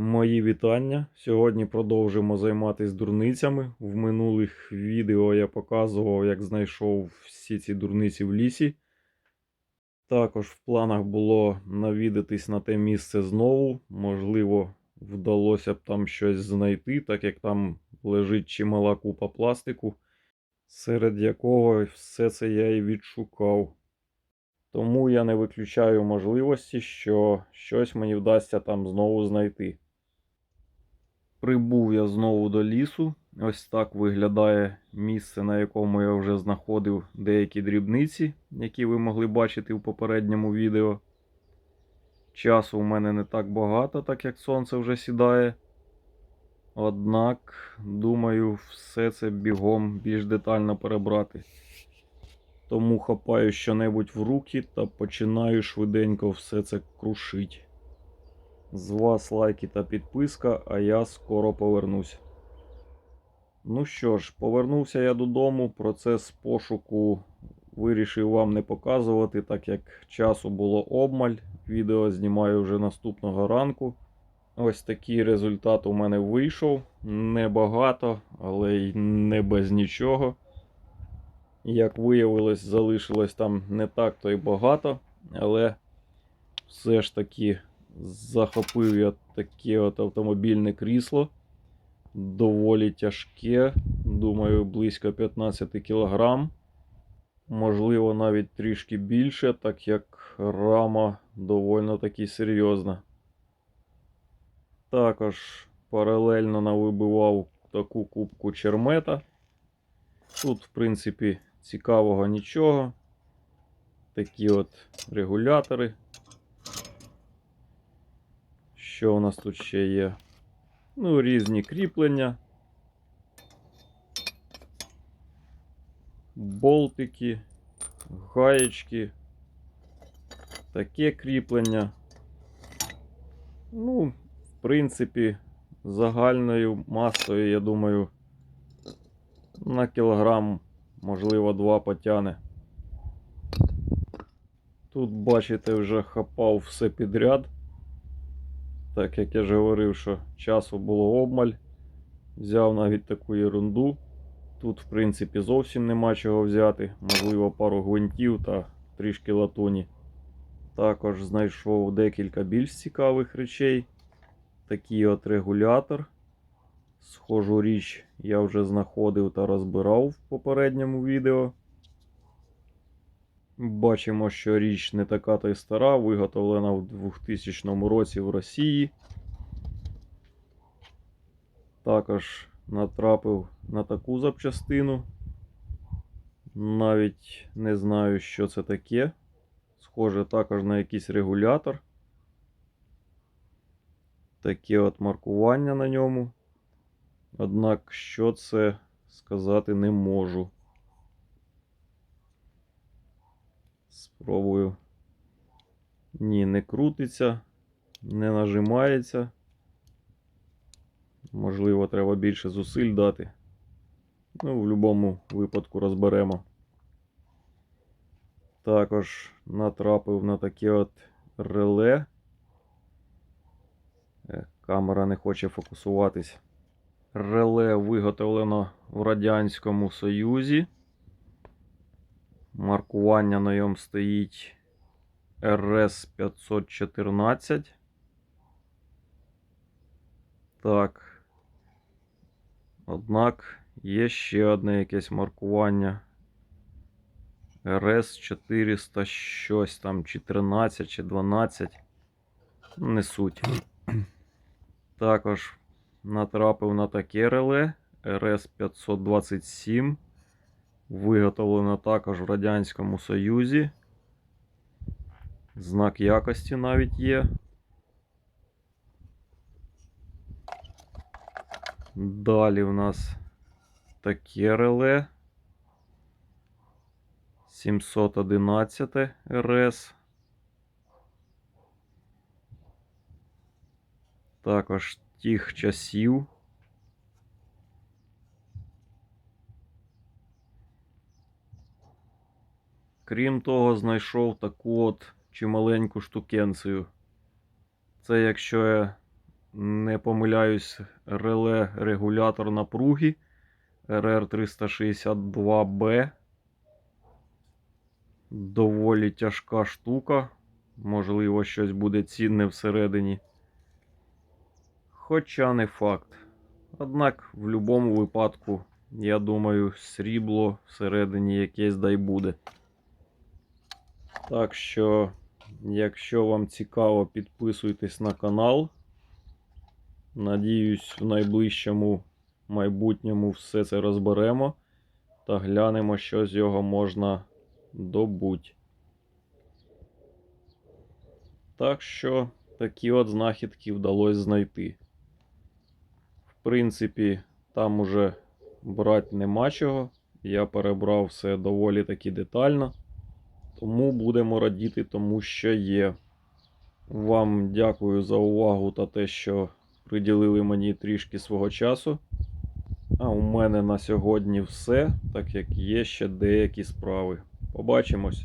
Мої вітання. Сьогодні продовжимо займатися дурницями. В минулих відео я показував, як знайшов всі ці дурниці в лісі. Також в планах було навідатись на те місце знову. Можливо, вдалося б там щось знайти, так як там лежить чимала купа пластику, серед якого все це я і відшукав. Тому я не виключаю можливості, що щось мені вдасться там знову знайти. Прибув я знову до лісу. Ось так виглядає місце, на якому я вже знаходив деякі дрібниці, які ви могли бачити в попередньому відео. Часу у мене не так багато, так як сонце вже сідає. Однак, думаю, все це бігом більш детально перебрати. Тому хапаю щонебудь в руки та починаю швиденько все це крушить. З вас лайки та підписка, а я скоро повернусь. Ну що ж, повернувся я додому. Процес пошуку вирішив вам не показувати, так як часу було обмаль. Відео знімаю вже наступного ранку. Ось такий результат у мене вийшов. Небагато, але й не без нічого. Як виявилось, залишилось там не так то й багато, але все ж таки захопив я таке от автомобільне крісло. Доволі тяжке, думаю, близько 15 кг. Можливо, навіть трішки більше, так як рама доволі таки серйозна. Також паралельно навибивав таку кубку чермета. Тут, в принципі, цікавого нічого. Такі от регулятори. Що у нас тут ще є? Ну, різні кріплення. Болтики, гаєчки. Таке кріплення. Ну, в принципі, загальною масою, я думаю, на кілограм, можливо, два потяне. Тут, бачите, вже хапав все підряд. Так як я ж говорив, що часу було обмаль. Взяв навіть таку ерунду. Тут, в принципі, зовсім нема чого взяти. Можливо, пару гвинтів та трішки латуні. Також знайшов декілька більш цікавих речей. Такий от регулятор. Схожу річ я вже знаходив та розбирав в попередньому відео. Бачимо, що річ не така то й стара, виготовлена в 2000 році в Росії. Також натрапив на таку запчастину. Навіть не знаю, що це таке. Схоже також на якийсь регулятор. Таке от маркування на ньому. Однак, що це сказати не можу. Спробую. Ні, не крутиться, не нажимається. Можливо, треба більше зусиль дати. Ну, в будь-якому випадку розберемо. Також натрапив на таке от реле. Е, Камера не хоче фокусуватись. Реле виготовлено в Радянському Союзі. Маркування на ньому стоїть RS514. Так. Однак є ще одне якесь маркування. RS400 щось там, чи 13, чи 12. Не суть. Також натрапив на таке реле RS527. Виготовлено також в Радянському Союзі. Знак якості навіть є. Далі в нас таке реле 711 РС. Також тих часів. Крім того, знайшов таку от чималеньку штукенцію. Це якщо я не помиляюсь, реле регулятор напруги RR362B. Доволі тяжка штука. Можливо, щось буде цінне всередині. Хоча не факт. Однак, в будь-якому випадку, я думаю, срібло всередині якесь дай буде. Так що, якщо вам цікаво, підписуйтесь на канал. Надіюсь, в найближчому майбутньому все це розберемо та глянемо, що з його можна добуть. Так що такі от знахідки вдалося знайти. В принципі, там уже брати нема чого. Я перебрав все доволі таки детально. Тому будемо радіти тому, що є. Вам дякую за увагу та те, що приділили мені трішки свого часу. А у мене на сьогодні все, так як є ще деякі справи. Побачимось.